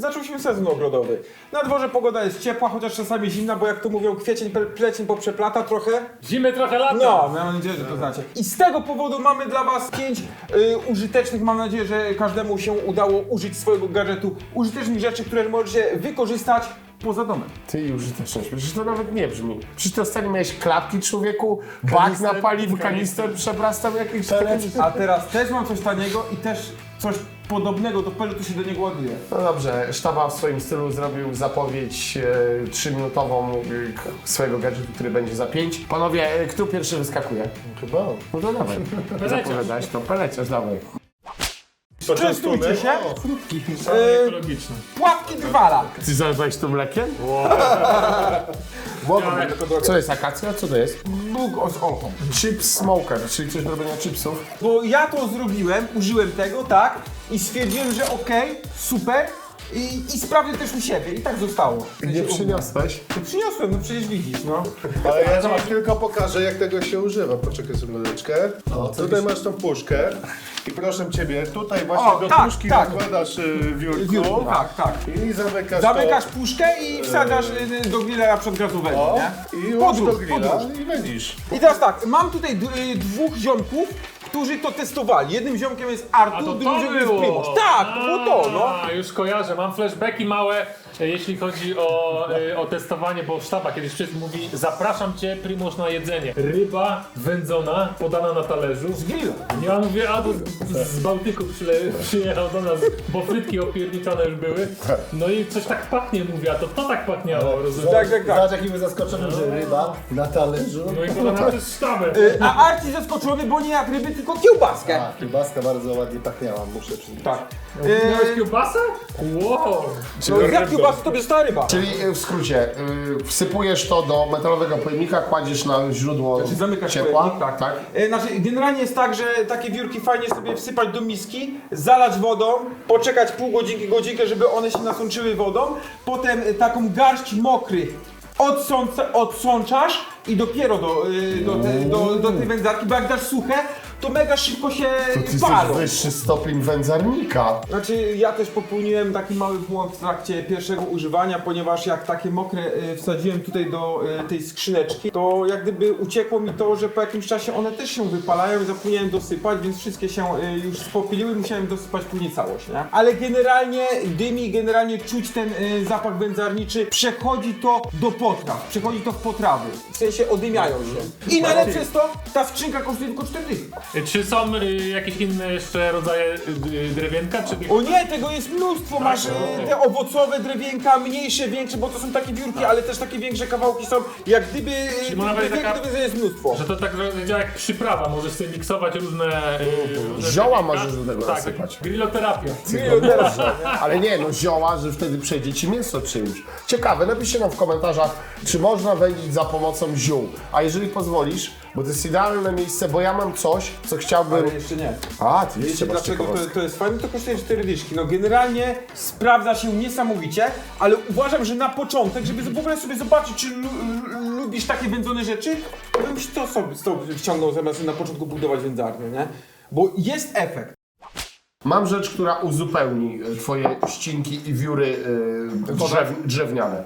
zaczął się sezon ogrodowy. Na dworze pogoda jest ciepła, chociaż czasami zimna, bo jak to mówią, kwiecień, pe- plecień poprzeplata trochę. Zimy trochę lata. No, mam nadzieję, że to znacie. I z tego powodu mamy dla Was pięć y, użytecznych, mam nadzieję, że każdemu się udało użyć swojego gadżetu, użytecznych rzeczy, które możecie wykorzystać poza domem. Ty i użyteczność, przecież to nawet nie brzmi. Przecież ty ostatnio miałeś klapki człowieku, bak Kanister, na paliwo, kanister przebrastał jakieś A teraz też mam coś taniego i też coś podobnego do pelutu się do niego ładuje. No dobrze, sztaba w swoim stylu zrobił zapowiedź e, trzyminutową e, swojego gadżetu, który będzie za pięć. Panowie, e, kto pierwszy wyskakuje? Chyba. No to dawaj. Zapowiadałeś to, peleciarz, dawaj. Częstujcie się. Same E, ekologiczne. płatki drwala. Ty zalewałeś to mlekiem? Drogę. Co jest akacja? Co to jest? Bóg z. Chips smoker, czyli coś do robienia chipsów. Bo ja to zrobiłem, użyłem tego, tak? I stwierdziłem, że okej, super. I, I sprawdzę też u siebie. I tak zostało. Nie przyniosłeś? No przyniosłem, no przecież widzisz, no. Ale ja ci tylko pokażę, jak tego się używa. Poczekaj sobie minuteczkę. O, tutaj masz tą puszkę. I proszę ciebie, tutaj właśnie O, do tak, puszki tak. nakładasz y, wiórku. Wiórku, tak, tak. I zamykasz Zamykasz to. puszkę i wsadzasz y, do grilla przodgazowego, O, nie? I już Podróż, do grilla podróż. i będziesz. I teraz tak, mam tutaj d- y, dwóch ziomków, którzy to testowali. Jednym ziomkiem jest A Artur, to drugim ziomkiem jest było! Tak, to było to, no. A, już kojarzę, mam flashbacki małe, jeśli chodzi o, e, o testowanie, bo sztaba kiedyś i mówi zapraszam cię Primoż na jedzenie. Ryba wędzona, podana na talerzu. Z grilla. Ja mówię, a to z, z Bałtyku przyle, przyjechał do nas, bo frytki opierniczone już były. No i coś tak pachnie, mówię, a to to tak pachniało, rozumiesz? Tak, tak, tak. Zobacz jaki był zaskoczony, że ryba na talerzu. No i podana przez sztabę. Y, A Arci zaskoczony, bo nie jadł ryby, tylko kiełbaskę. A, kiełbaska bardzo ładnie pachniała, muszę przyznać. Tak. Miałeś Y, kiełbasę? Wow! No jak kiełbasę, to bierz ta ryba. Czyli e, w skrócie, y, wsypujesz to do metalowego pojemnika, kładziesz na źródło Znaczy zamykasz ciepła. pojemnik, tak. tak. E, Znaczy, generalnie jest tak, że takie wiórki fajnie sobie wsypać do miski, zalać wodą, poczekać pół godzinki, godzinkę, żeby one się nasączyły wodą, potem e, taką garść mokry odsąca, odsączasz i dopiero do, do, te, do, do tej wędzarki, bo jak dasz suche, to mega szybko się To ty jesteś palą. wyższy stopień wędzarnika. Znaczy ja też popełniłem taki mały błąd w trakcie pierwszego używania, ponieważ jak takie mokre y, wsadziłem tutaj do y, tej skrzyneczki, to jak gdyby uciekło mi to, że po jakimś czasie one też się wypalają i zapomniałem dosypać, więc wszystkie się y, już spopieliły, musiałem dosypać później całość, nie? Ale generalnie dymi, generalnie czuć ten y, zapach wędzarniczy, przechodzi to do potraw, przechodzi to w potrawy, w sensie odymiają się. I najlepsze jest to, ta skrzynka kosztuje tylko 4 dychy. Czy są y, jakieś inne jeszcze rodzaje y, drewienka? Czy... O nie, tego jest mnóstwo, masz e, te owocowe drewienka, mniejsze, większe, bo to są takie wiórki, ale też takie większe kawałki są, jak gdyby e, Czyli tych można powiedzieć drewienków taka- to jest mnóstwo. Że to tak działa jak przyprawa, możesz sobie miksować różne... y, różne Zioła drewienka. możesz do tego tak, nasypać. Grilloterapia. Milionera. Ale nie, no zioła, że wtedy przejdzie ci mięso czymś. Ciekawe, napiszcie nam w komentarzach, czy można wędzić za pomocą ziół. A jeżeli pozwolisz, bo to jest idealne miejsce, bo ja mam coś, co chciałbym... Ale jeszcze nie. A, ty Wiecie jeszcze masz dlaczego to, ciekawostkę. to jest fajne? To kosztuje 4 dyszki. No generalnie sprawdza się niesamowicie, ale uważam, że na początek, żeby w ogóle sobie zobaczyć, czy lu, lu, lubisz takie wędzone rzeczy, to bym to sobie stąd wciągnął zamiast na początku budować wędzarnię, nie? Bo jest efekt. Mam rzecz, która uzupełni e, twoje ścinki i wióry e, drzew, drewniane.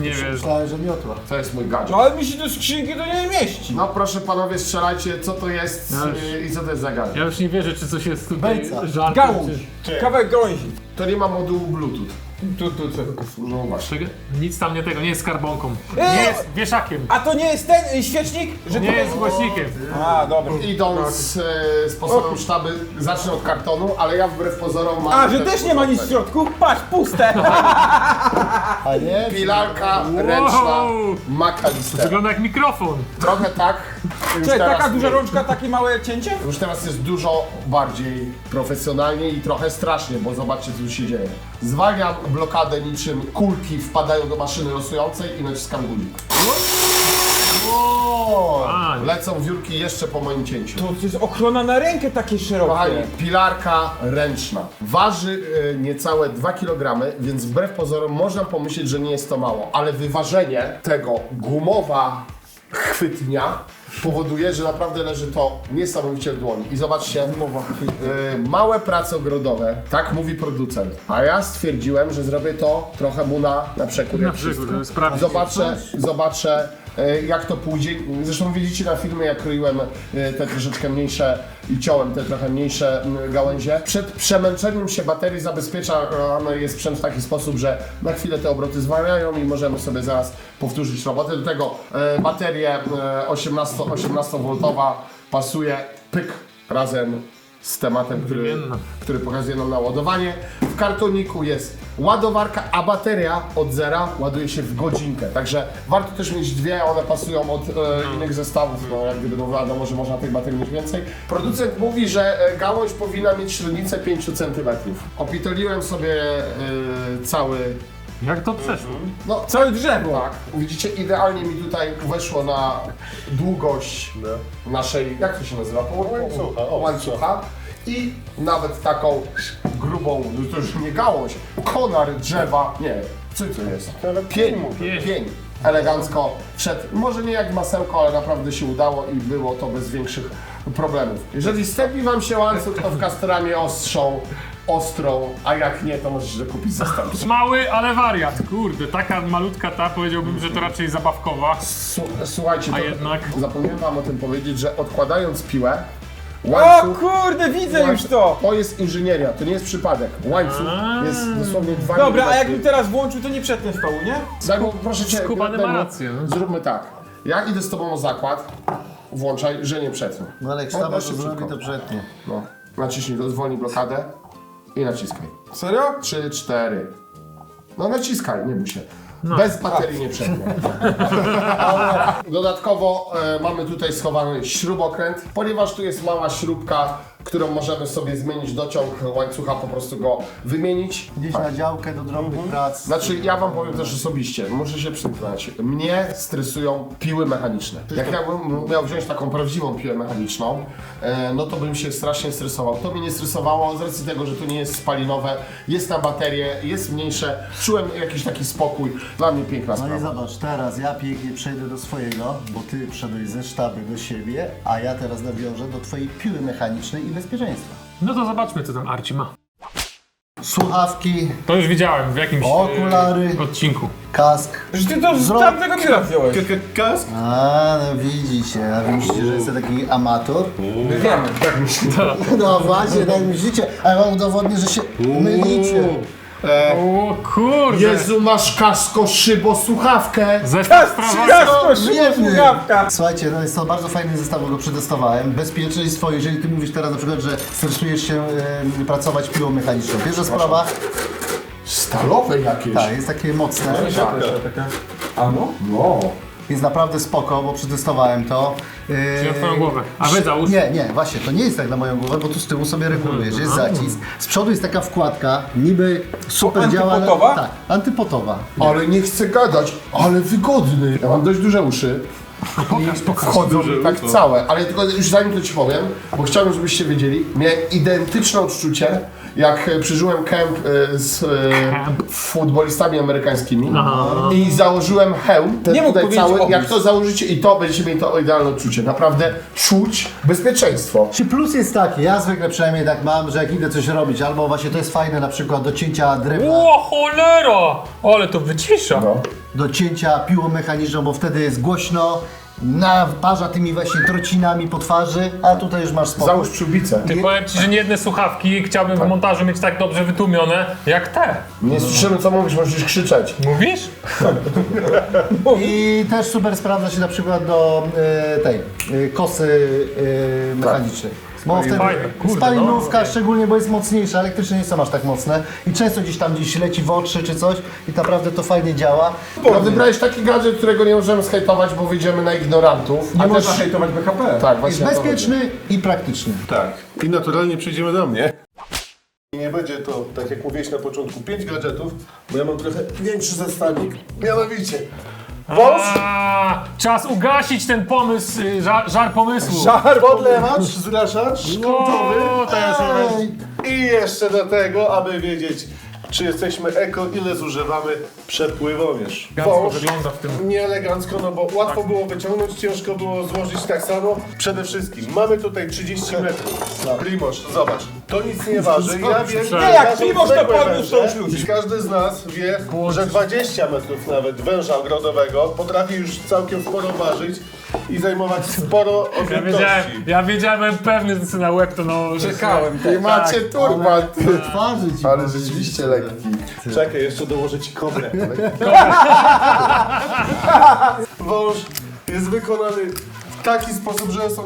Nie wiesz. Myślałem, że miotła. to jest mój gadżet. No ale mi się do skrzynki to nie mieści. No proszę panowie, strzelajcie, co to jest No już. e, i co to jest za gadżet. Ja już nie wierzę, czy coś jest tutaj Bejca. żartem, Gałąź. czy... Kawałek gałęzi. To nie ma modułu Bluetooth. Tu, tu, tu. No właśnie. Nic tam nie tego, nie jest skarbonką. Eee! Nie jest wieszakiem. A to nie jest ten y, świecznik? Że Nie to jest głośnikiem. A, dobra. Idąc e, sposobem sztaby, zacznę od kartonu, ale ja wbrew pozorom mam... A, że też nie ma nic w środku? Patrz, puste! A nie? Pilarka ręczna Wow. McAllister. Wygląda jak mikrofon. Trochę tak. Już Czy teraz taka duża nie. rączka, takie małe cięcie? Już teraz jest dużo bardziej profesjonalnie i trochę strasznie, bo zobaczcie co tu się dzieje. Zwalniam blokadę niczym kulki wpadają do maszyny losującej i naciskam guzik. A, Lecą wiórki jeszcze po moim cięciu. To jest ochrona na rękę takie szerokie. Kochani, pilarka ręczna. Waży e, niecałe 2 kg, więc wbrew pozorom można pomyśleć, że nie jest to mało, ale wyważenie tego gumowa chwytnia powoduje, że naprawdę leży to niesamowicie w dłoni. I zobaczcie, yy, małe prace ogrodowe, tak mówi producent. A ja stwierdziłem, że zrobię to trochę mu na, na przekór. Na jak wszystko. żeby sprawdzić. Zobaczę, zobaczę jak to pójdzie. Zresztą widzicie na filmie, jak kroiłem e, te troszeczkę mniejsze i ciąłem te trochę mniejsze gałęzie. Przed przemęczeniem się baterii zabezpieczany jest sprzęt w taki sposób, że na chwilę te obroty zwalniają i możemy sobie zaraz powtórzyć robotę. Do tego e, bateria e, 18, 18V pasuje pyk razem z tematem, który, który pokazuje nam naładowanie. W kartoniku jest ładowarka, a bateria od zera ładuje się w godzinkę. Także warto też mieć dwie, one pasują od e, innych zestawów. No, jak gdyby no wiadomo, że można tych baterii mieć więcej. Producent mówi, że e, gałąź powinna mieć średnicę 5 cm. Opitoliłem sobie e, cały. Jak to przeszło? No, Całe drzewo. tak, widzicie, idealnie mi tutaj weszło na długość naszej, jak to się nazywa? Po- po- Łańcucha, o. łańcucha. I nawet taką grubą, no to już nie gałąź, konar drzewa, nie, co to jest? Pień, Pień. pień. Elegancko wszedł, może nie jak masełko, ale naprawdę się udało i było to bez większych problemów. Jeżeli stępi wam się łańcuch, to w kasteramie ostrzą, ostrą, a jak nie, to możecie dokupić zastępczy. Mały, ale wariat. Kurde, taka malutka ta, powiedziałbym, że to raczej zabawkowa. Słuchajcie, A to jednak? zapomniałem wam o tym powiedzieć, że odkładając piłę, O łańcuch, kurde, widzę już to! to jest inżynieria, to nie jest przypadek. Łańcuch A. jest dosłownie dwa Dobra, a milimetry. jakbym teraz włączył, to nie przetnę stołu, nie? Dajmo, proszę cię, Skubany ma dajmo- rację, no. Zróbmy tak. Ja idę z tobą o zakład, włączaj, że nie przetnę. No ale jak No, sztaba to zrobi, to przetnie. No. Naciśnij, to zwolnij blokadę i naciskaj. Serio? Trzy, cztery. No naciskaj, nie bój się. No. Bez baterii nie przetnie. Dodatkowo e, mamy tutaj schowany śrubokręt, ponieważ tu jest mała śrubka, którą możemy sobie zmienić dociąg łańcucha, po prostu go wymienić. Gdzieś na działkę do drobnych prac. Znaczy, ja wam powiem też osobiście, muszę się przyznać, mnie stresują piły mechaniczne. Jak ja bym miał wziąć taką prawdziwą piłę mechaniczną, e, no to bym się strasznie stresował. To mnie nie stresowało z racji tego, że to nie jest spalinowe, jest na baterię, jest mniejsze, czułem jakiś taki spokój. Dla mnie piękna No i sprawa. zobacz, teraz ja pięknie przejdę do swojego, bo ty wszedłeś ze sztaby do siebie, a ja teraz nawiążę do twojej piły mechanicznej i bezpieczeństwa. No to zobaczmy, co tam Arci ma. Słuchawki, To już widziałem w jakimś Okulary. e, odcinku. kask. Że ty to z Zro- tamtego biura wziąłeś. Kask? A, no widzicie, a wy myślicie, że jestem taki amator? My wiemy. No właśnie, tak myślicie, a ja wam udowodnię, że się mylicie. O kurde! Jezu, masz kasko, szybo, słuchawkę! Zestaw sprawa. Szybko, słuchawka! Słuchajcie, no jest to bardzo fajny zestaw, bo go przetestowałem. Bezpieczeństwo, jeżeli ty mówisz teraz na przykład, że stresujesz się e, pracować piłą mechaniczną. Pierwsza sprawa, Stalowe jakieś. tak, jest takie mocne. A no? No. Jest naprawdę spoko, bo przetestowałem to. Czyli na twoją głowę. A wy załóż. Nie, nie, właśnie, to nie jest tak na moją głowę, bo tu z tyłu sobie regulujesz, jest zacisk. Z przodu jest taka wkładka, niby super działa. ale- Antypotowa? Tak, antypotowa. Ale nie chcę gadać, ale wygodny. Ja mam dość duże uszy. I wchodzą mi tak całe, ale tylko już zanim to ci powiem, bo chciałbym, żebyście wiedzieli, miałem identyczne odczucie, jak e, przeżyłem kemp e, z e, futbolistami amerykańskimi i założyłem hełm, ten Nie mógł tutaj cały, jak to założycie i to będziecie mieli to idealne odczucie. Naprawdę czuć bezpieczeństwo. Czy plus jest taki, ja zwykle przynajmniej tak mam, że jak idę coś robić, albo właśnie to jest fajne na przykład do cięcia drewna, O cholera! Ale to wycisza. No. do cięcia piłą mechaniczną, bo wtedy jest głośno, naparza tymi właśnie trocinami po twarzy, a tutaj już masz spokój. Załóż przyłbicę. Ty powiem ci, że nie jedne słuchawki chciałbym w montażu mieć tak dobrze wytłumione jak te. Nie słyszymy co mówisz, możesz krzyczeć. Mówisz? I też super sprawdza się na przykład do e, tej e, kosy e, mechanicznej. Bo wtedy Fajne, kurde, spalinówka, no. szczególnie bo jest mocniejsza, elektryczne nie są aż tak mocne i często gdzieś tam gdzieś leci w oczy czy coś i naprawdę to fajnie działa. No, wybrałeś taki gadżet, którego nie możemy skajtować, bo wyjdziemy na ignorantów. Nie też- hejtować BHP. Tak, Jest właśnie. o to chodzi. bezpieczny i praktyczny. Tak. I naturalnie przejdziemy do mnie. I nie będzie to, tak jak mówiłeś na początku, 5 gadżetów, bo ja mam trochę większy zestawik. Mianowicie, A, czas ugasić ten pomysł, y, żar, żar pomysłu. Żar podlewacz, zraszacz, to sobie... i jeszcze do tego, aby wiedzieć czy jesteśmy eko, ile zużywamy przepływomierz. Elegancko Wąż wygląda w tym. nie elegancko, no bo łatwo było wyciągnąć, ciężko było złożyć tak samo. Przede wszystkim mamy tutaj 30 metrów. Primoż, zobacz, to nic nie waży. Ja wiem, Nie, jak każdy Primoż to zwykłe podniósł, to już węże, luźno. Każdy z nas wie, że 20 metrów nawet węża ogrodowego potrafi już całkiem sporo ważyć i zajmować sporo Ja wiedziałem, ja wiedziałem, byłem pewny, że na łeb to nałożę. Czekałem. I macie turban. Twarzy ci Ale rzeczywiście lekki. Czekaj, jeszcze dołożę ci kobrę. Wąż jest wykonany w taki sposób, że są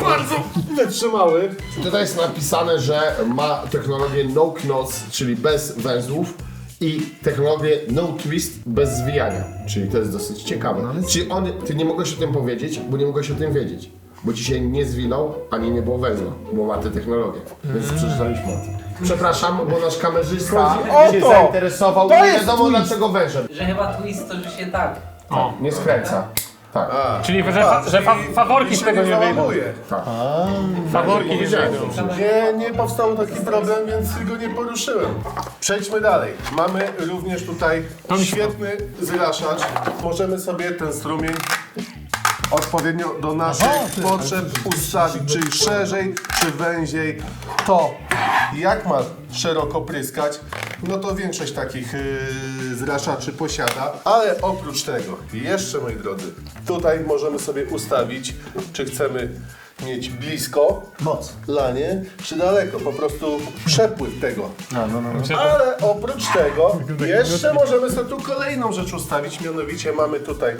bardzo wytrzymały. Tutaj jest napisane, że ma technologię no knots, czyli bez węzłów i technologię no twist, bez zwijania. Czyli to jest dosyć ciekawe. Czyli on, ty nie mogłeś o tym powiedzieć, bo nie mogłeś o tym wiedzieć. Bo ci się nie zwinął, ani nie było węzła, bo ma tę technologię. Więc przeczytaliśmy o tym. Przepraszam, bo nasz kamerzysta Chodzi o się to! zainteresował, To nie jest wiadomo twist! dlaczego wężem. Że chyba twist to, że się tak. O, Nie skręca. Tak. czyli że, fa, że fa, faworki z się tego nie wyjdą. załamuje. Faworki nie Powiedziałem. wyjdą. Nie, nie powstał taki problem, więc go nie poruszyłem. Przejdźmy dalej. Mamy również tutaj świetny zraszacz. Możemy sobie ten strumień odpowiednio do naszych potrzeb ustawić, czyli szerzej czy węziej. To jak ma szeroko pryskać, no to większość takich yy, zraszaczy posiada. Ale oprócz tego, jeszcze moi drodzy, tutaj możemy sobie ustawić, czy chcemy mieć blisko Moc. lanie, czy daleko, po prostu przepływ tego. No, no, no. Ale oprócz tego jeszcze możemy sobie tu kolejną rzecz ustawić, mianowicie mamy tutaj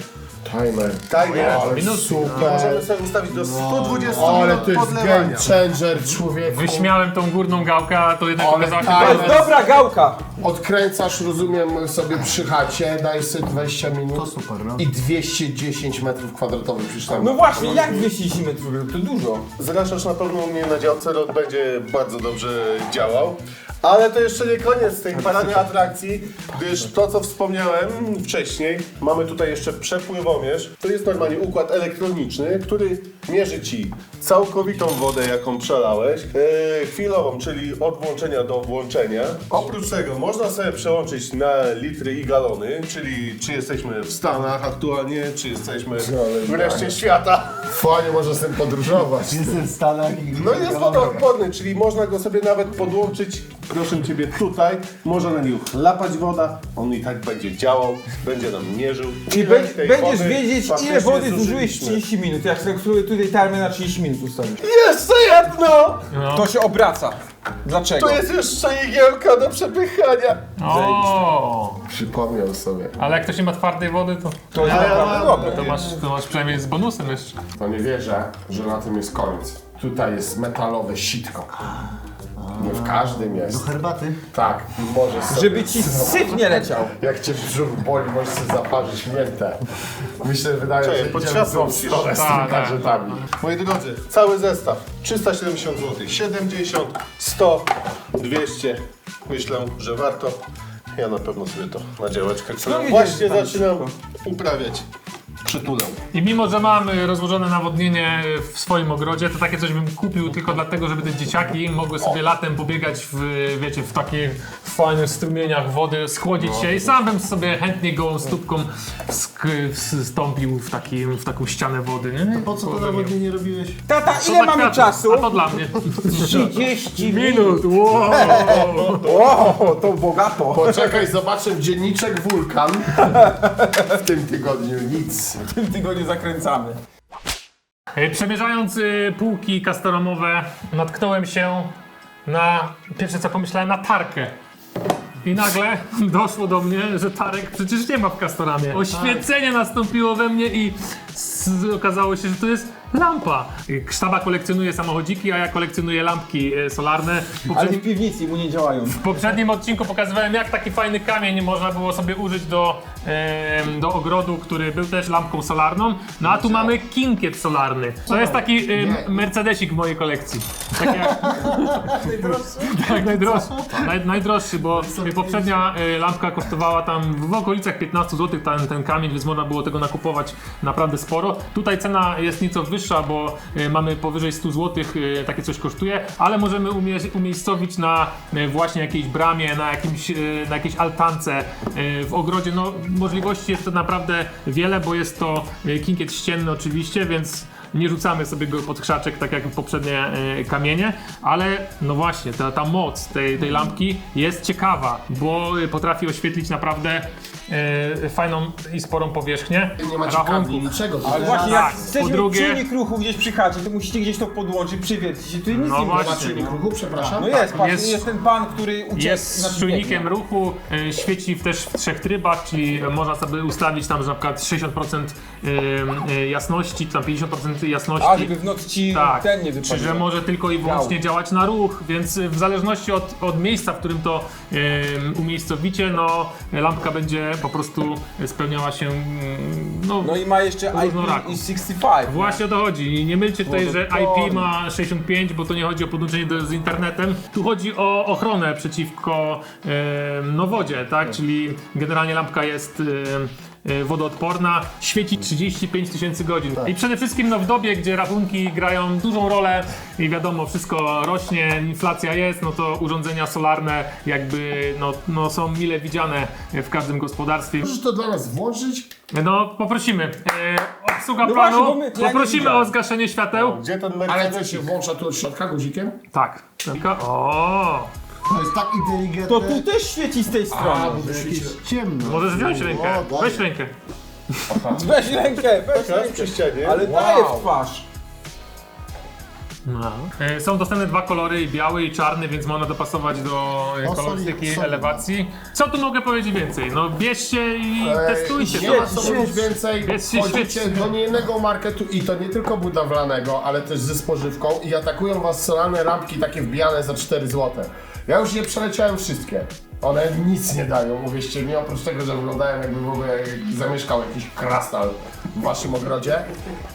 Timer. timer. Ale super. Możemy sobie ustawić do 120 Ale minut to jest podlewania. game changer, człowieku. Wyśmiałem tą górną gałkę, a to jednak Ale okazało się tak. To jest dobra gałka. Odkręcasz, rozumiem, sobie przy chacie, dajesz sobie 20 minut To super, no. i 210 metrów kwadratowych przecież tam. No właśnie, jak 210 metrów? To dużo. Zraszacz na pewno u mnie na działce rok będzie bardzo dobrze działał. Ale to jeszcze nie koniec tej parady atrakcji, gdyż to, co wspomniałem wcześniej, mamy tutaj jeszcze przepływomierz. To jest normalnie układ elektroniczny, który mierzy Ci całkowitą wodę, jaką przelałeś, e, chwilową, czyli od włączenia do włączenia. Oprócz tego można sobie przełączyć na litry i galony, czyli czy jesteśmy w Stanach aktualnie, czy jesteśmy w reszcie świata. Fajnie można z tym podróżować. Jestem w Stanach i... No jest wodoodporny, czyli można go sobie nawet podłączyć, proszę Ciebie, tutaj. Może na nim lapać woda, on i tak będzie działał, będzie nam mierzył. I be, tej będziesz wody wiedzieć, ile faktycznie wody zużyłeś w zużyliśmy. 30 minut. Jak sobie sobie tutaj timer na 30 minut ustawisz. Jeszcze jedno! To się obraca. Dlaczego? Tu jest jeszcze igiełka do przepychania. O, Przypomniał sobie. ale jak ktoś nie ma twardej wody, to, To jest naprawdę dobre. to, masz, to masz przynajmniej z bonusem jeszcze. To nie wierzę, że na tym jest koniec. Tutaj jest metalowe sitko. Nie w każdym Do jest. herbaty. Tak, możesz sobie... Żeby ci syf nie leciał. Jak cię brzuch boli, możesz sobie zaparzyć miętę. Myślę, wydaje Czekaj, się, że idziemy w musisz. stronę z Tak, tymi tak. gadżetami. Moi drodzy, cały zestaw 370 zł, 70, 100, 200. Myślę, że warto. Ja na pewno sobie to na działeczkę, którą No, właśnie zaczynam uprawiać. Przytulę. I mimo, że mam y, rozłożone nawodnienie w swoim ogrodzie, to takie coś bym kupił tylko dlatego, żeby te dzieciaki mogły sobie latem pobiegać w, wiecie, w takich fajnych strumieniach wody, schłodzić się i sam bym sobie chętnie gołą stópką sk- wstąpił w, takim, w taką ścianę wody, nie? Po co to nawodnienie robiłeś? Tata, To ile dla mamy kwiatów, czasu? A to dla mnie. 30 minut. Wow. O, to bogato. Poczekaj, zobaczę dzienniczek Wulkan. W tym tygodniu nic. W tym tygodniu zakręcamy. E, Przemierzając y, półki customorowe, natknąłem się na, pierwsze co pomyślałem, na tarkę. I nagle doszło do mnie, że Tarek przecież nie ma w Castoramie. Oświecenie nastąpiło we mnie i okazało się, że to jest lampa. Y, Sztaba kolekcjonuje samochodziki, a ja kolekcjonuję lampki e, solarne. W Ale poprzednim, w piwnicy mu nie działają. w poprzednim odcinku pokazywałem, jak taki fajny kamień można było sobie użyć do, do ogrodu, który był też lampką solarną. No a tu mamy kinkiet solarny. To jest taki Mercedesik w mojej kolekcji. Taki jak, tak, najdroższy. Naj, najdroższy, bo poprzednia e, lampka kosztowała tam w okolicach 15 zł ten, ten kamień, więc można było tego nakupować naprawdę sporo. Tutaj cena jest nieco wyższa. Droższa, bo e, mamy powyżej 100 zł, e, takie coś kosztuje, ale możemy umie- umiejscowić na e, właśnie jakiejś bramie, na, jakimś, na jakiejś altance w ogrodzie. No, możliwości jest to naprawdę wiele, bo jest to kinkiet ścienny oczywiście, więc nie rzucamy sobie go pod krzaczek, tak jak poprzednie kamienie, ale no właśnie, ta, ta moc tej, tej lampki jest ciekawa, bo potrafi oświetlić naprawdę e, fajną i sporą powierzchnię. Nie macie kabli, niczego. Ale tutaj. właśnie Tak, jak po chcecie drugie- mieć czujnik ruchu gdzieś przy chacie, to musicie gdzieś to podłączyć, przywiercić i tu nic No nie właśnie. macie. Czujnik ruchu, przepraszam. No jest, patrz, Jest- jest, ten pan, który uciekł. Jest znaczy z czujnikiem biegnie. ruchu, e, świeci też w trzech trybach, czyli można sobie ustawić tam, że na przykład 60% e, e, jasności, tam 50% jasności. A, żeby w nocy ci Tak, ten nie czy wypadł. że może tylko i wyłącznie Miał. działać na ruch, więc w zależności od, od miejsca, w którym to em, umiejscowicie, no lampka będzie po prostu spełniała się, mm, no, No i ma jeszcze Różnoraku. IP65. Właśnie o to chodzi. I Nie mylcie tutaj, że IP ma 65, bo to nie chodzi o podłączenie do, z internetem. Tu chodzi o ochronę przeciwko em, no, wodzie, tak? Czyli generalnie lampka jest e, wodoodporna, świeci 35 tysięcy godzin. I przede wszystkim no, w dobie, gdzie rachunki grają dużą rolę i wiadomo, wszystko rośnie, inflacja jest, no to urządzenia solarne jakby no, no, są mile widziane w każdym gospodarstwie. Możesz to dla nas włączyć? No, poprosimy. E, obsługa No planu, właśnie, bo my- ja nie poprosimy widziałem. o zgaszenie świateł. Gdzie ten Ale Mercedes? się włącza tu od środka guzikiem? Tak. Tylko- O, To jest tak inteligentne. To tu też świeci z tej strony. A, bo to Jakieś świeci. ciemno. możesz wziąć rękę. O. Weź rękę. Weź rękę, weź Tak, rękę. przy ścianie. Ale Wow. daje w twarz. No. E, Są dostępne dwa kolory, biały i czarny, więc można dopasować do e, O, kolorystyki, elewacji. Co tu mogę powiedzieć więcej? No bierzcie i testujcie Nie to. ma co mówić więcej. Jest się Chodzicie świetnie. do niejednego marketu i to nie tylko budowlanego, ale też ze spożywką i atakują was solarne lampki takie wbijane za 4 zł. Ja już je przeleciałem wszystkie. One nic nie dają, uwierzcie mi, oprócz tego, że wyglądają jakby w ogóle zamieszkał jakiś krasnal w waszym ogrodzie.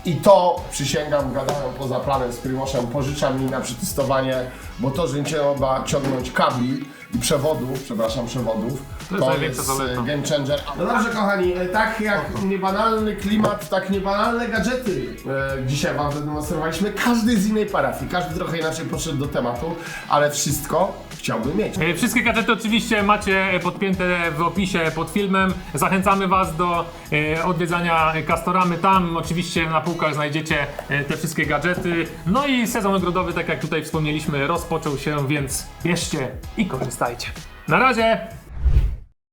I to, przysięgam, gadają poza planem z Primoszem, pożyczam mi na przetestowanie, bo to, że nie trzeba ciągnąć kabli przewodów, przepraszam, przewodów, To jest największa zaleta. e, game changer. No dobrze kochani, e, tak jak niebanalny klimat, tak niebanalne gadżety e, dzisiaj wam zademonstrowaliśmy. Każdy z innej parafii, każdy trochę inaczej podszedł do tematu, ale wszystko chciałbym mieć. E, Wszystkie gadżety oczywiście macie podpięte w opisie pod filmem. Zachęcamy Was do e, odwiedzania Castoramy. Tam oczywiście na półkach znajdziecie e, te wszystkie gadżety. No i sezon ogrodowy, tak jak tutaj wspomnieliśmy, rozpoczął się, więc bierzcie i korzystajcie. Na razie!